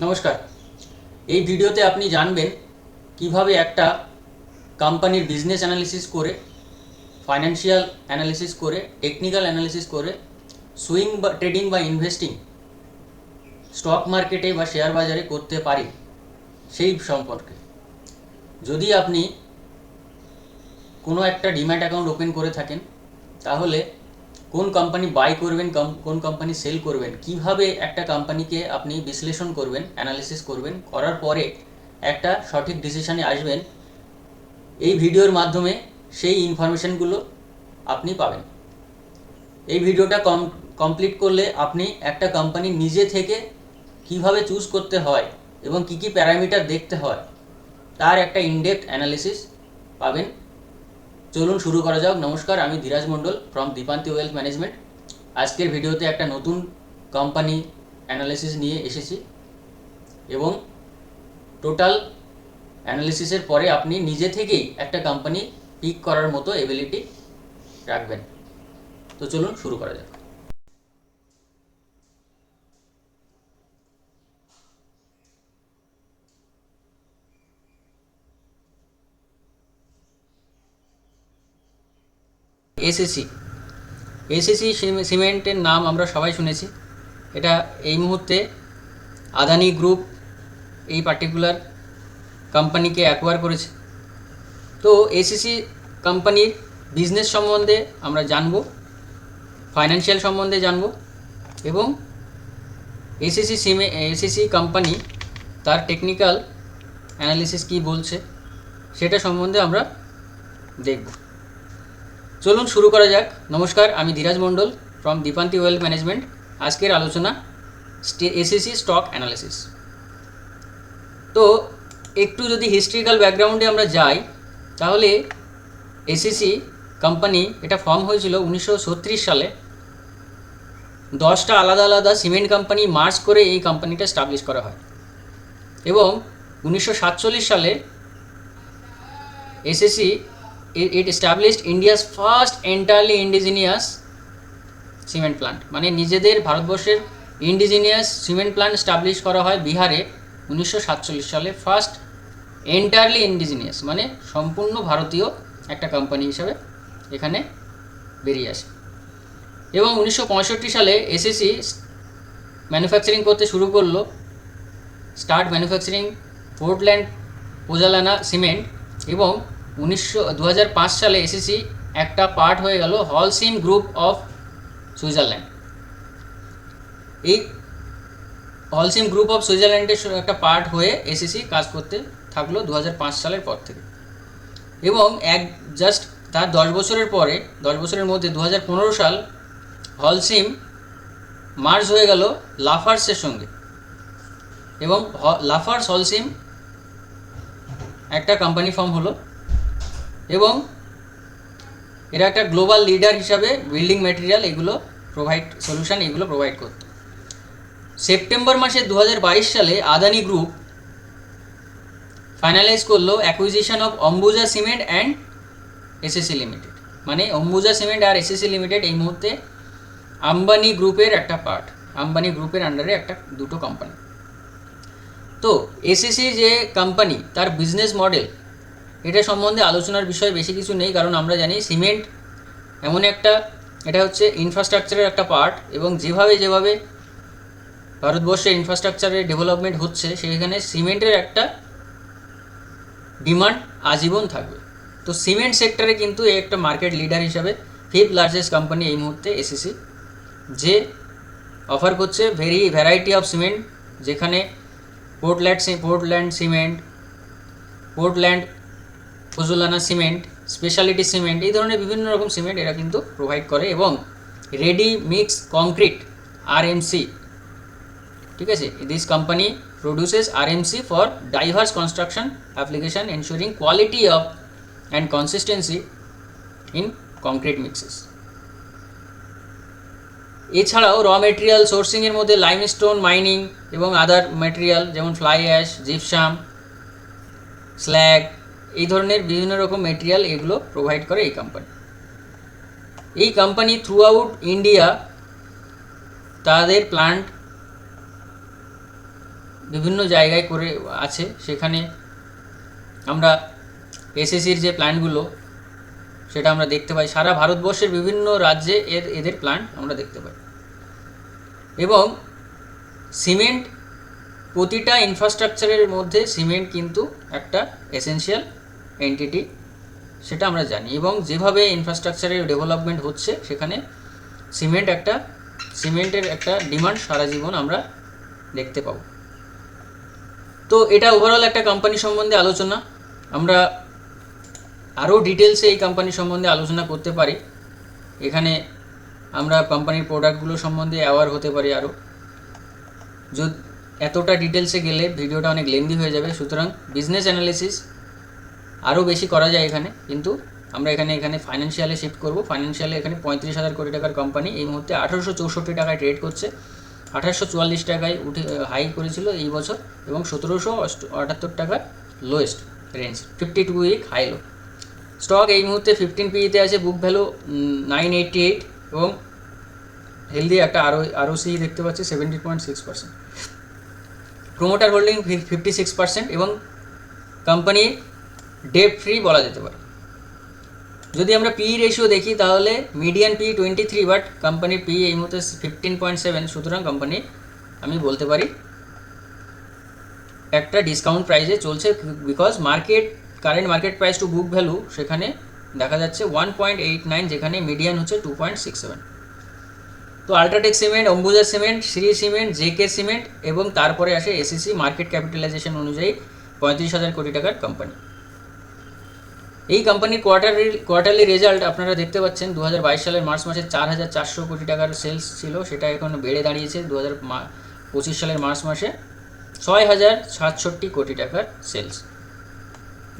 নমস্কার। এই ভিডিওতে আপনি জানবেন কীভাবে একটা কোম্পানির বিজনেস অ্যানালিসিস করে ফাইন্যান্সিয়াল অ্যানালিসিস করে টেকনিক্যাল অ্যানালিসিস করে সুইং বা ট্রেডিং বা ইনভেস্টিং স্টক মার্কেটে বা শেয়ার বাজারে করতে পারি সেই সম্পর্কে। যদি আপনি কোনো একটা ডিম্যাট অ্যাকাউন্ট ওপেন করে থাকেন, তাহলে কোন কোম্পানি বাই করবেন কোন কোম্পানি সেল করবেন, কীভাবে একটা কোম্পানিকে আপনি বিশ্লেষণ করবেন অ্যানালিসিস করবেন, করার পরে একটা সঠিক ডিসিশনে আসবেন, এই ভিডিওর মাধ্যমে সেই ইনফরমেশনগুলো আপনি পাবেন। এই ভিডিওটা কম কমপ্লিট করলে আপনি একটা কোম্পানি নিজে থেকে কীভাবে চুজ করতে হয় এবং কি কি প্যারামিটার দেখতে হয়, তার একটা ইনডেপথ অ্যানালিসিস পাবেন। চলুন শুরু করা যাক। নমস্কার, আমি Dhiraj Mondal from Dipanti wealth management আজকের ভিডিওতে একটা নতুন কোম্পানি অ্যানালিসিস নিয়ে এসেছি এবং টোটাল অ্যানালিসিসের পরে আপনি নিজে থেকেই একটা কোম্পানি পিক করার মতো এবিলিটি রাখবেন। তো চলুন শুরু করা যাক। এসএসসি। এসএসসি সিমেন্টের নাম আমরা সবাই শুনেছি। এটা এই মুহূর্তে আদানি গ্রুপ এই পার্টিকুলার কোম্পানিকে অ্যাকোয়ার করেছে। তো এসএসসি কোম্পানির বিজনেস সম্বন্ধে আমরা জানব ফাইন্যান্সিয়াল সম্বন্ধে জানব এবং এসএসসি সিমে, এসএসসি কোম্পানি তার টেকনিক্যাল অ্যানালিসিস কী বলছে সেটা সম্বন্ধে আমরা দেখব। চলুন শুরু করা যাক। নমস্কার, আমি Dhiraj Mondal from Dipanti wealth management আজকের আলোচনা এসিসি স্টক অ্যানালিসিস তো, একটু যদি হিস্ট্রিক্যাল ব্যাকগ্রাউন্ডে আমরা যাই, তাহলে এসিসি কোম্পানি এটা ফর্ম হয়েছিল উনিশশো ছত্রিশ সালে। দশটা আলাদা আলাদা সিমেন্ট কোম্পানি মার্চ করে এই কোম্পানিটা স্টাবলিশ করা হয়। এবং উনিশশো সাতচল্লিশ সালে SSC it established India's first entirely indigenous cement plant মানে নিজেদের ভারতবর্ষের ইন্ডিজিনিয়াস সিমেন্ট প্ল্যান্ট স্টাবলিশ করা হয় বিহারে উনিশশো সাতচল্লিশ সালে ফার্স্ট এন্টায়ারলি ইন্ডিজিনিয়াস মানে সম্পূর্ণ ভারতীয় একটা কোম্পানি হিসাবে এখানে বেরিয়ে আসে। এবং উনিশশো পঁয়ষট্টি সালে এসএসসি ম্যানুফ্যাকচারিং করতে শুরু করল। Start manufacturing Portland pozzolana cement এবং উনিশশো সালে এসএসসি একটা পার্ট হয়ে গেল হলসিম গ্রুপ অফ সুইজারল্যান্ড। এই হলসিম গ্রুপ অফ সুইজারল্যান্ডের একটা পার্ট হয়ে এসএসসি কাজ করতে থাকল দু হাজার পাঁচ সালের পর থেকে। এবং এক জাস্ট তার দশ বছরের পরে, দশ বছরের মধ্যে দু হাজার পনেরো সাল হলসিম মার্জ হয়ে গেল লাফার্সের সঙ্গে। এবং লাফার্স হলসিম একটা কোম্পানি ফর্ম হলো। এবং এরা একটা গ্লোবাল লিডার হিসাবে বিল্ডিং ম্যাটেরিয়াল এগুলো প্রোভাইড সলিউশন এগুলো প্রোভাইড করত। সেপ্টেম্বর মাসে দু হাজার বাইশ সালে আদানি গ্রুপ ফাইনালাইজ করল acquisition of Ambuja cement and SSC limited মানে অম্বুজা সিমেন্ট আর এসএসসি লিমিটেড এই মুহূর্তে আম্বানি গ্রুপের একটা পার্ট আম্বানি গ্রুপের আন্ডারে একটা দুটো কোম্পানি তো এসএসসি যে কোম্পানি তার বিজনেস মডেল এটা সম্বন্ধে আলোচনার বিষয় বেশি কিছু নেই, কারণ আমরা জানি সিমেন্ট এমন একটা, এটা হচ্ছে ইনফ্রাস্ট্রাকচারের একটা পার্ট এবং যেভাবে যেভাবে ভারতবর্ষের ইনফ্রাস্ট্রাকচারের ডেভেলপমেন্ট হচ্ছে সেখানে সিমেন্টের একটা ডিমান্ড আজীবন থাকবে। তো সিমেন্ট সেক্টরে কিন্তু একটা মার্কেট লিডার হিসাবে ফিফথ লার্জেস্ট কোম্পানি এই মুহূর্তে এসএসসি যে অফার করছে ভেরি ভ্যারাইটি অফ সিমেন্ট যেখানে Portland Portland cement Portland pozzolana cement, speciality cement, এই ধরনের বিভিন্ন রকম সিমেন্ট এরা কিন্তু প্রোভাইড করে এবং রেডি মিক্স কংক্রিট আরএমসি ঠিক আছে? This company produces RMC for diverse construction application ensuring quality of and consistency in concrete mixes এছাড়াও র মেটেরিয়াল সোর্সিংয়ের মধ্যে লাইমস্টোন মাইনিং এবং আদার মেটেরিয়াল যেমন ফ্লাই অ্যাশ জিপসাম স্ল্যাগ এই ধরনের বিভিন্ন রকম মেটেরিয়াল এগুলো প্রোভাইড করে এই কোম্পানি এই কোম্পানি থ্রু আউট ইন্ডিয়া তাদের প্ল্যান্ট বিভিন্ন জায়গায় করে আছে। সেখানে আমরা এসএসসির যে প্ল্যান্টগুলো সেটা আমরা দেখতে পাই। সারা ভারতবর্ষের বিভিন্ন রাজ্যে এর, এদের প্ল্যান্ট আমরা দেখতে পাই। এবং সিমেন্ট প্রতিটা ইনফ্রাস্ট্রাকচারের মধ্যে সিমেন্ট কিন্তু একটা এসেনশিয়াল এন্টিটি সেটা আমরা জানি। এবং যেভাবে ইনফ্রাস্ট্রাকচারের ডেভেলপমেন্ট হচ্ছে, সেখানে সিমেন্ট একটা সিমেন্টের একটা ডিমান্ড সারা জীবন আমরা দেখতে পাবো। তো এটা ওভারঅল একটা কোম্পানি সম্বন্ধে আলোচনা। আমরা আরও ডিটেলসে এই কোম্পানি সম্বন্ধে আলোচনা করতে পারি। এখানে আমরা কোম্পানির প্রোডাক্টগুলো সম্বন্ধে অ্যাওয়ার হতে পারি আরও। যদি এতটা ডিটেলসে গেলে ভিডিওটা অনেক লেন্দি হয়ে যাবে। সুতরাং বিজনেস অ্যানালিসিস আরও বেশি করা যায় এখানে, কিন্তু আমরা এখানে এখানে ফাইন্যান্সিয়ালে শিফট করব। ফাইন্যান্সিয়ালে এখানে পঁয়ত্রিশ হাজার কোটি টাকার কোম্পানি এই মুহূর্তে আঠারোশো চৌষট্টি টাকায় ট্রেড করছে। আঠারোশো চুয়াল্লিশ টাকায় উঠে হাই করেছিল এই বছর, এবং সতেরোশো আটাত্তর টাকা lowest range fifty two week high low stock এই মুহূর্তে ফিফটিন পিইতে আছে book value nine eighty eight এবং হেলদি একটা আরও আরও সি দেখতে পাচ্ছি seventy point six percent promoter holding fifty six percent এবং কোম্পানি ডেট ফ্রি বলা যেতে পারে। যদি আমরা পি রেশিও দেখি, তাহলে median P twenty three but কোম্পানির পি এই মুহূর্তে ফিফটিন পয়েন্ট সেভেন সুতরাং কোম্পানি আমি বলতে পারি, একটা ডিসকাউন্ট প্রাইসে চলছে because market current market price to book value সেখানে দেখা যাচ্ছে ওয়ান পয়েন্ট এইট নাইন যেখানে মিডিয়ান হচ্ছে টু পয়েন্ট সিক্স সেভেন তো UltraTech cement Ambuja cement Shree cement JK cement এবং তারপরে আসে এসিসি মার্কেট ক্যাপিটালাইজেশন অনুযায়ী পঁয়ত্রিশ হাজার কোটি টাকার কোম্পানি এই কোম্পানির কোয়ার্টারলি কোয়ার্টারলি রেজাল্ট আপনারা দেখতে পাচ্ছেন দু হাজার বাইশ সালের মার্চ মাসে চার হাজার চারশো কোটি টাকার সেলস ছিল, সেটা এখন বেড়ে দাঁড়িয়েছে দু পঁচিশ সালের মার্চ মাসে। ছয় হাজার সাতষট্টি কোটি টাকার সেলস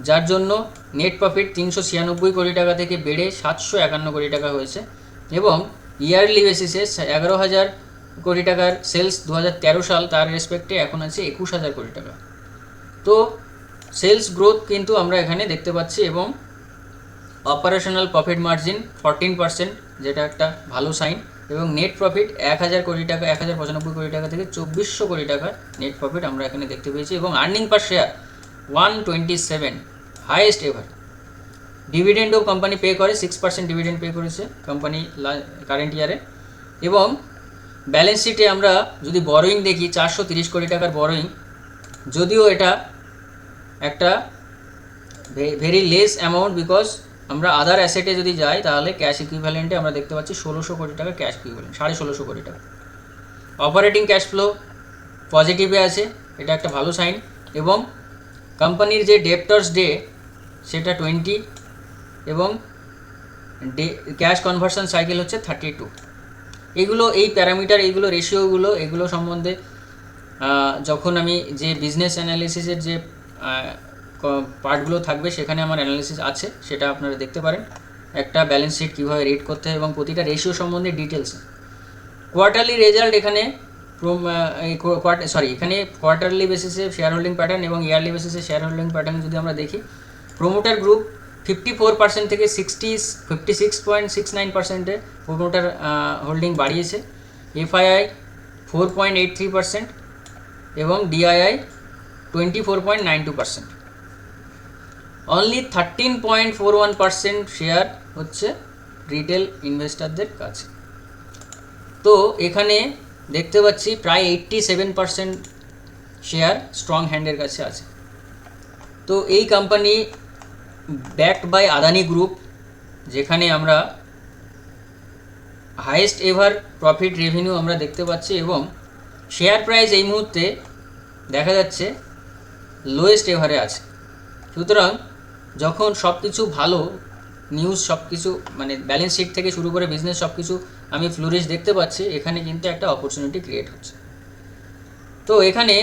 যার জন্য নেট প্রফিট তিনশো ছিয়ানব্বই কোটি টাকা থেকে বেড়ে সাতশো একান্ন কোটি টাকা হয়েছে এবং ইয়ারলি বেসিসে এগারো হাজার কোটি টাকার সেলস দু হাজার তেরো সাল, তার রেসপেক্টে এখন আছে একুশ হাজার কোটি টাকা। তো সেলস গ্রোথ কিন্তু আমরা এখানে দেখতে পাচ্ছি এবং operational profit margin fourteen percent, যেটা একটা ভালো সাইন। এবং নেট প্রফিট এক হাজার কোটি টাকা, এক হাজার পঁচানব্বই কোটি টাকা থেকে চব্বিশশো কোটি টাকা নেট প্রফিট আমরা এখানে দেখতে পেয়েছি। এবং earning per share one twenty seven highest ever ডিভিডেন্ডও company pay করে সিক্স পার্সেন্ট ডিভিডেন্ড পে করেছে কোম্পানি কারেন্ট ইয়ারে এবং ব্যালেন্স শিটে আমরা যদি বরোয়িং দেখি, চারশো তিরিশ কোটি টাকার বরোয়িং যদিও এটা একটা ভেরি লেস অ্যামাউন্ট বিকজ আমরা আদার অ্যাসেটে যদি যাই, তাহলে ক্যাশ ইকুইভ্যালেন্টে আমরা দেখতে পাচ্ছি ষোলোশো কোটি টাকা ক্যাশ ইকুইভ্যালেন্ট সাড়ে ষোলোশো কোটি টাকা। অপারেটিং ক্যাশ ফ্লো পজিটিভে আছে, এটা একটা ভালো সাইন এবং কোম্পানির যে ডেপ্টার্স ডে সেটা টোয়েন্টি এবং ডে ক্যাশ কনভার্সন সাইকেল হচ্ছে থার্টি টু এগুলো, এই প্যারামিটার এইগুলো রেশিওগুলো এগুলো সম্বন্ধে যখন আমি যে বিজনেস অ্যানালিসিসের যে পার্টগুলো থাকবে, সেখানে আমার অ্যানালিসিস আছে, সেটা আপনারা দেখতে পারেন। একটা ব্যালেন্স শিট কীভাবে রেড করতে হয় এবং প্রতিটা রেশিও সম্বন্ধে ডিটেলস কোয়ার্টারলি রেজাল্ট এখানে সরি এখানে কোয়ার্টারলি বেসিসে শেয়ার হোল্ডিং প্যাটার্ন এবং ইয়ারলি বেসিসে শেয়ার হোল্ডিং প্যাটার্ন যদি আমরা দেখি promoter group fifty four percent থেকে sixty fifty six point six nine পার্সেন্টে প্রোমোটার হোল্ডিং বাড়িয়েছে। FII four point eight three percent এবং DII twenty four point nine two percent. Only thirteen point four one percent share হচ্ছে retail ইনভেস্টারদের কাছে। তো এখানে দেখতে পাচ্ছি প্রায় eighty seven percent share strong হ্যান্ডের কাছে আছে। তো এই company backed by Adani group যেখানে আমরা হাইয়েস্ট এভার প্রফিট রেভিনিউ আমরা দেখতে পাচ্ছি এবং শেয়ার প্রাইস এই মুহূর্তে দেখা যাচ্ছে লোয়েস্ট এভারে আছে। সুতরাং যখন সব কিছু ভালো নিউজ সব কিছু মানে ব্যালেন্স শিট থেকে শুরু করে বিজনেস সব কিছু আমি ফ্লোরিশ দেখতে পাচ্ছি, এখানে কিন্তু একটা অপরচুনিটি ক্রিয়েট হচ্ছে। তো এখানে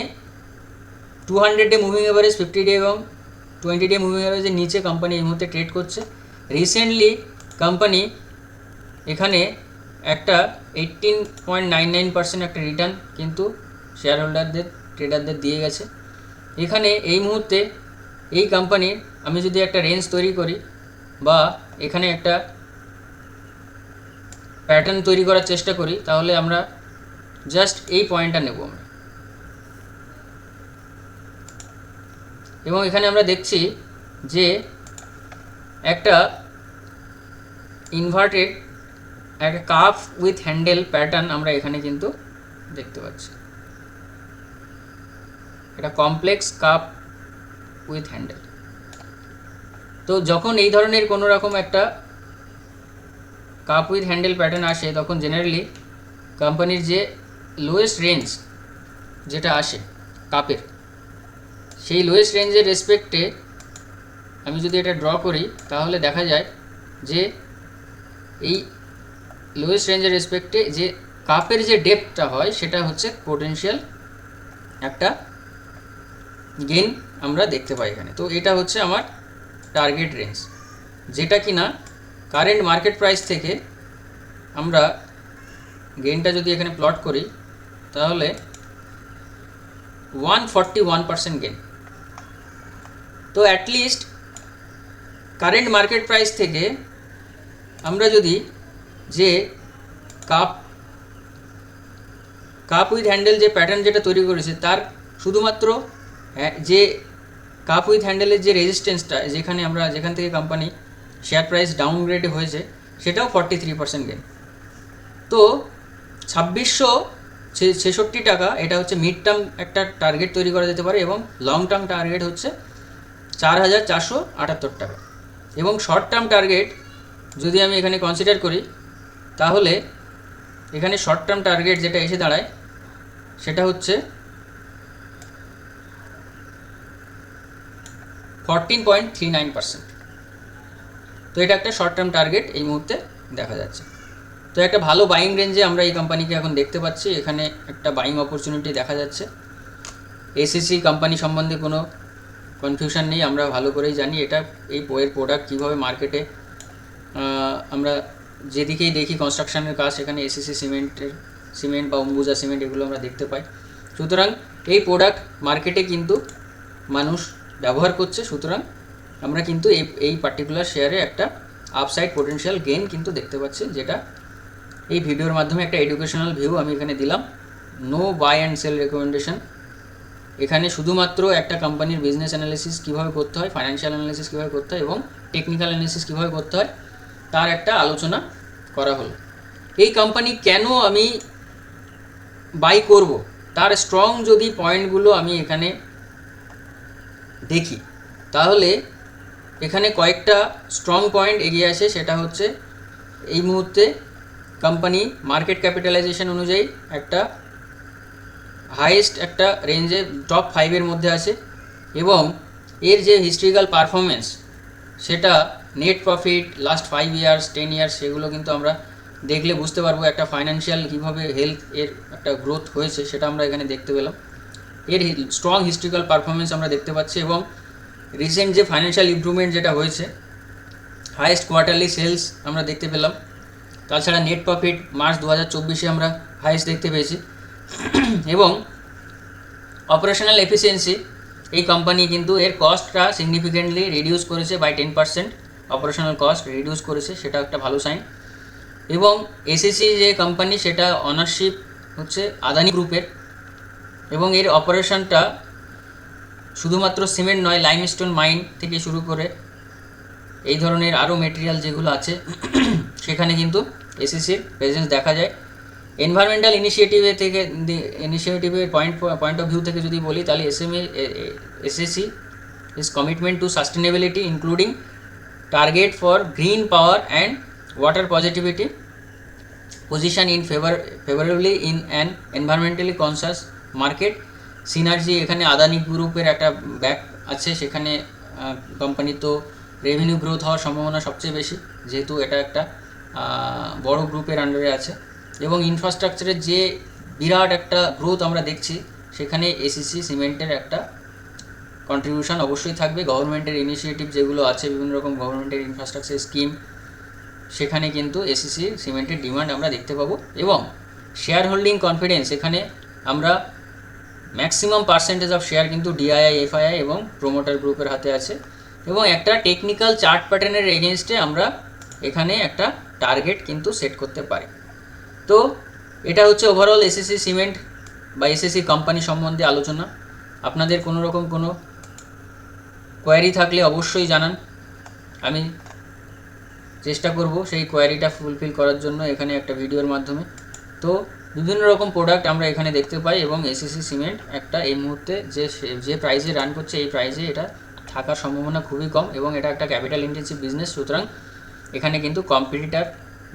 two hundred day moving average fifty day এবং টোয়েন্টি ডে মুভিং এভারেজের নিচে কোম্পানি এই মুহূর্তে ট্রেড করছে। রিসেন্টলি কোম্পানি এখানে একটা eighteen point nine nine percent একটা রিটার্ন কিন্তু শেয়ার হোল্ডারদের ট্রেডারদের দিয়ে গেছে। এখানে এই মুহূর্তে এই কোম্পানির আমি যদি একটা রেঞ্জ তৈরি করি বা এখানে একটা প্যাটার্ন তৈরি করার চেষ্টা করি, তাহলে আমরা জাস্ট এই পয়েন্টটা নেব আমরা। এবং এখানে আমরা দেখছি যে একটা ইনভার্টেড একটা কাফ উইথ হ্যান্ডেল প্যাটার্ন আমরা এখানে কিন্তু দেখতে পাচ্ছি। এটা কমপ্লেক্স কাপ উইথ হ্যান্ডেল তো যখন এই ধরনের কোনো রকম একটা কাপ উইথ হ্যান্ডেল প্যাটার্ন আসে, তখন জেনারেলি কোম্পানির যে লোয়েস্ট রেঞ্জ যেটা আসে কাপের সেই লোয়েস্ট রেঞ্জের রেসপেক্টে আমি যদি এটা ড্র করি, তাহলে দেখা যায় যে এই লোয়েস্ট রেঞ্জের রেসপেক্টে যে কাপের যে ডেপথটা হয়, সেটা হচ্ছে পোটেনশিয়াল একটা গেন আমরা দেখতে পাই এখানে। তো এটা হচ্ছে আমার টার্গেট রেঞ্জ যেটা কি না কারেন্ট মার্কেট প্রাইস থেকে আমরা গেনটা যদি এখানে প্লট করি, তাহলে one forty one percent gain তো at least current market price থেকে আমরা যদি যে কাপ কাপ উইথ হ্যান্ডেল যে প্যাটার্ন যেটা তৈরি করেছে, তার শুধুমাত্র যে কাপ উইথ হ্যান্ডেলের যে রেজিস্ট্যান্সটা যেখানে আমরা, যেখান থেকে কোম্পানি শেয়ার প্রাইস ডাউনগ্রেড হয়েছে, সেটাও ফর্টি থ্রি পার্সেন্ট গেন তো ছাব্বিশশো ছেষট্টি টাকা, এটা হচ্ছে মিড টার্ম একটা টার্গেট তৈরি করা যেতে পারে এবং লং টার্ম টার্গেট হচ্ছে চার হাজার চারশো আটাত্তর টাকা। এবং শর্ট টার্ম টার্গেট যদি আমি এখানে কনসিডার করি, তাহলে এখানে শর্ট টার্ম টার্গেট যেটা এসে দাঁড়ায়, সেটা হচ্ছে fourteen point three nine percent তো এটা একটা শর্ট টার্ম টার্গেট এই মুহূর্তে দেখা যাচ্ছে। তো একটা ভালো বাইং রেঞ্জে আমরা এই কোম্পানিকে এখন দেখতে পাচ্ছি। এখানে একটা বাইং অপরচুনিটি দেখা যাচ্ছে। এসএসসি কোম্পানি সম্বন্ধে কোনো কনফিউশন নেই, আমরা ভালো করেই জানি এটা এই এর প্রোডাক্ট কীভাবে মার্কেটে আমরা যেদিকেই দেখি কনস্ট্রাকশনের কাজ সেখানে এসএসসি সিমেন্টের সিমেন্ট বা অম্বুজা সিমেন্ট এগুলো আমরা দেখতে পাই। সুতরাং এই প্রোডাক্ট মার্কেটে কিন্তু মানুষ ব্যবহার করছে, সুতরাং আমরা কিন্তু এই এই পার্টিকুলার শেয়ারে একটা আপসাইড পোটেনশিয়াল গেইন কিন্তু দেখতে পাচ্ছি, যেটা এই ভিডিওর মাধ্যমে একটা এডুকেশনাল ভিউ আমি এখানে দিলাম। No buy and sell recommendation এখানে শুধুমাত্র একটা কোম্পানির বিজনেস অ্যানালিসিস কীভাবে করতে হয় ফাইন্যান্সিয়াল অ্যানালিসিস কীভাবে করতে হয়, এবং টেকনিক্যাল অ্যানালিসিস কীভাবে করতে হয়, তার একটা আলোচনা করা হলো। এই কোম্পানি কেন আমি বাই করব? তার স্ট্রং যদি পয়েন্টগুলো আমি এখানে দেখি। তাহলে এখানে কয়েকটা স্ট্রং পয়েন্ট এগিয়ে আসে, সেটা হচ্ছে এই মুহূর্তে কোম্পানি মার্কেট ক্যাপিটালাইজেশন অনুযায়ী একটা হাইয়েস্ট একটা রেঞ্জে টপ ফাইভের মধ্যে আছে এবং এর যে হিস্ট্রিক্যাল পারফরমেন্স সেটা net profit last five years ten years সেগুলো কিন্তু আমরা দেখলে বুঝতে পারব একটা ফাইন্যান্সিয়াল কীভাবে হেলথ এর একটা গ্রোথ হয়েছে, সেটা আমরা এখানে দেখতে পেলাম। এর স্ট্রং হিস্ট্রিক্যাল পারফরমেন্স আমরা দেখতে পাচ্ছি এবং রিসেন্ট যে ফাইন্যান্সিয়াল ইমপ্রুভমেন্ট যেটা হয়েছে হায়েস্ট কোয়ার্টারলি সেলস আমরা দেখতে পেলাম। তাছাড়া নেট প্রফিট মার্চ দু হাজার চব্বিশে আমরা হায়েস্ট দেখতে পেয়েছি। এবং অপারেশনাল এফিসিয়েন্সি এই কোম্পানি কিন্তু এর কস্টটা সিগনিফিকেন্টলি রিডিউস করেছে by ten percent operational cost reduce করেছে, সেটা একটা ভালো সাইন এবং এসএসসি যে কোম্পানি সেটা অনারশিপ হচ্ছে আদানি গ্রুপের এবং এর অপারেশনটা শুধুমাত্র সিমেন্ট নয় লাইমস্টোন মাইন থেকে শুরু করে এই ধরনের আরও মেটেরিয়াল যেগুলো আছে, সেখানে কিন্তু এসএসসির প্রেজেন্স দেখা যায়। এনভায়রনমেন্টাল ইনিশিয়েটিভে থেকে ইনিশিয়েটিভের পয়েন্ট পয়েন্ট অফ ভিউ থেকে যদি বলি, তাহলে SMA SSC is commitment to sustainability including target for green power and water positivity position in favour favourably in an environmentally conscious market synergy এখানে আদানি গ্রুপের একটা ব্যাক আছে, সেখানে কোম্পানি তো রেভিনিউ গ্রোথ হওয়ার সম্ভাবনা সবচেয়ে বেশি, যেহেতু এটা একটা বড় গ্রুপের আন্ডারে আছে। এবং ইনফ্রাস্ট্রাকচারের যে বিরাট একটা গ্রোথ আমরা দেখছি, সেখানে এসিসি সিমেন্টের একটা কন্ট্রিবিউশন অবশ্যই থাকবে। গভর্নমেন্টের ইনিশিয়েটিভ যেগুলো আছে, বিভিন্ন রকম গভর্নমেন্টের ইনফ্রাস্ট্রাকচার স্কিম সেখানে কিন্তু এসিসি সিমেন্টের ডিমান্ড আমরা দেখতে পাবো। এবং শেয়ার হোল্ডিং কনফিডেন্স এখানে আমরা ম্যাক্সিমাম পার্সেন্টেজ অফ শেয়ার কিন্তু ডিআইআই এফআইআই এবং প্রোমোটার গ্রুপের হাতে আছে। এবং একটা টেকনিক্যাল চার্ট প্যাটার্নের এগেনস্টে আমরা এখানে একটা টার্গেট কিন্তু সেট করতে পারি। তো এটা হচ্ছে ওভারঅল এসএসসি সিমেন্ট বা এসএসসি কোম্পানি সম্বন্ধে আলোচনা। আপনাদের কোনো রকম কোনো কোয়ারি থাকলে অবশ্যই জানান। আমি চেষ্টা করব সেই কোয়ারিটা ফুলফিল করার জন্য এখানে একটা ভিডিওর মাধ্যমে। তো বিভিন্ন রকম প্রোডাক্ট আমরা এখানে দেখতে পাই এবং এসিসি সিমেন্ট একটা এই মুহূর্তে যে যে প্রাইসে রান করছে, এই প্রাইসে এটা থাকার সম্ভাবনা খুবই কম এবং এটা একটা ক্যাপিটাল ইন্টেন্সিভ বিজনেস সুতরাং এখানে কিন্তু কম্পিটিটার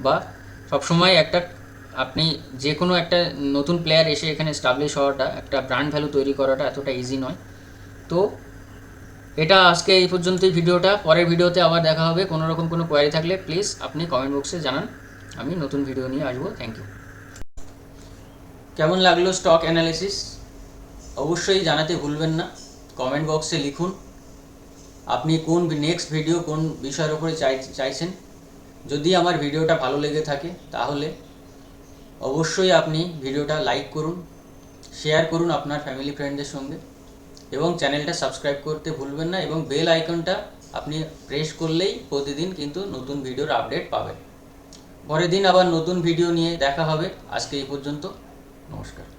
বা সবসময় একটা, আপনি যে কোনো একটা নতুন প্লেয়ার এসে এখানে স্টাবলিশ হওয়াটা, একটা ব্র্যান্ড ভ্যালু তৈরি করাটা এতটা ইজি নয়। তো এটা আজকে এই পর্যন্তই ভিডিওটা। পরের ভিডিওতে আবার দেখা হবে। কোনো রকম কোনো কোয়ারি থাকলে প্লিজ আপনি কমেন্ট বক্সে জানান। আমি নতুন ভিডিও নিয়ে আসব। থ্যাংক ইউ কেমন লাগল স্টক অ্যানালিসিস অবশ্যই জানাতে ভুলবেন না। কমেন্ট বক্সে লিখুন, আপনি কোন নেক্সট ভিডিও কোন বিষয়ের উপরে চাই চাইছেন। যদি আমার ভিডিওটা ভালো লেগে থাকে, তাহলে অবশ্যই আপনি ভিডিওটা লাইক করুন শেয়ার করুন আপনার ফ্যামিলি ফ্রেন্ডদের সঙ্গে এবং চ্যানেলটা সাবস্ক্রাইব করতে ভুলবেন না এবং বেল আইকনটা আপনি প্রেস করলেই প্রতিদিন কিন্তু নতুন ভিডিওর আপডেট পাবেন। পরের দিন আবার নতুন ভিডিও নিয়ে দেখা হবে। আজকে এই পর্যন্ত। নমস্কার।